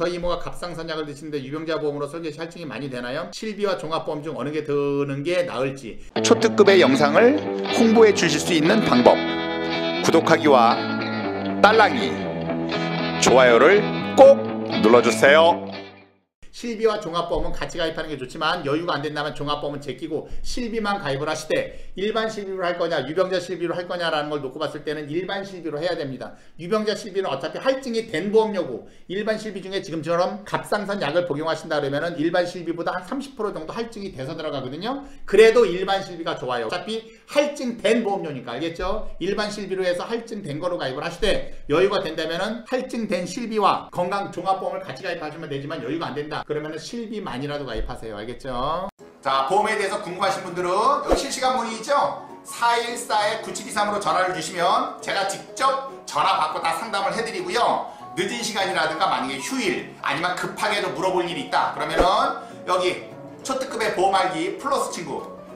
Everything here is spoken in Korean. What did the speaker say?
저희 이모가 갑상선약을 드시는데 유병자 보험으로 설계 시 할증이 많이 되나요? 실비와 종합보험 중 어느 게 드는 게 나을지 초특급의 영상을 홍보해 주실 수 있는 방법 구독하기와 딸랑이 좋아요를 꼭 눌러주세요. 실비와 종합보험은 같이 가입하는 게 좋지만 여유가 안 된다면 종합보험은 제끼고 실비만 가입을 하시되 일반 실비로 할 거냐 유병자 실비로 할 거냐라는 걸 놓고 봤을 때는 일반 실비로 해야 됩니다. 유병자 실비는 어차피 할증이 된 보험료고 일반 실비 중에 지금처럼 갑상선 약을 복용하신다 그러면은 일반 실비보다 한 30% 정도 할증이 돼서 들어가거든요. 그래도 일반 실비가 좋아요. 어차피 할증된 보험료니까 알겠죠? 일반 실비로 해서 할증된 거로 가입을 하시되 여유가 된다면은 할증된 실비와 건강 종합보험을 같이 가입하시면 되지만 여유가 안 된다. 그러면은 실비만이라도 가입하세요. 알겠죠? 자, 보험에 대해서 궁금하신 분들은 여기 실시간 문의 있죠? 414-9723으로 전화를 주시면 제가 직접 전화 받고 다 상담을 해드리고요. 늦은 시간이라든가 만약에 휴일 아니면 급하게도 물어볼 일이 있다. 그러면은 여기 초특급의 보험 알기 플러스 친구